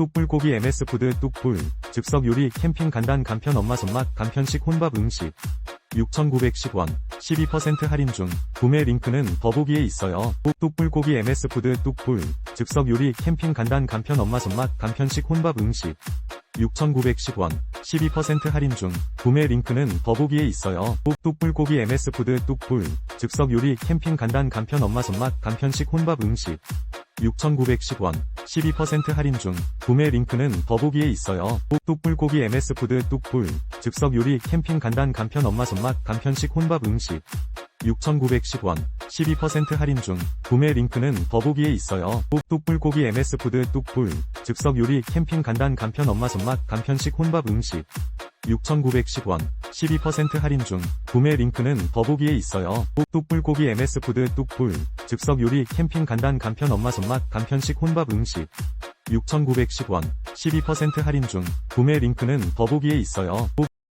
뚝불고기 MS푸드 뚝불 즉석 요리 캠핑 간단 간편 엄마 손맛 간편식 혼밥 음식. 6,910원 12% 할인 중. 구매 링크는 더보기에 있어요. 뚝불고기 MS푸드 뚝불 즉석 요리 캠핑 간단 간편 엄마 손맛 간편식 혼밥 음식. 6,910원 12% 할인 중. 구매 링크는 더보기에 있어요. 뚝불고기 MS푸드 뚝불 즉석 요리 캠핑 간단 간편 엄마 손맛 간편식 혼밥 음식 6,910원 12% 할인 중 구매 링크는 더보기에 있어요. 뚝불고기 MS푸드 뚝불 즉석 요리 캠핑 간단 간편 엄마 손맛 간편식 혼밥 음식 6,910원 12% 할인 중 구매 링크는 더보기에 있어요. 뚝불고기 MS푸드 뚝불 즉석 요리 캠핑 간단 간편 엄마 손맛 간편식 혼밥 음식 6,910원 12% 할인 중 구매 링크는 더보기에 있어요. 뚝불고기 MS푸드 뚝불 즉석 요리 캠핑 간단 간편 엄마 손맛 간편식 혼밥 음식 6,910원 12% 할인 중 구매 링크는 더보기에 있어요.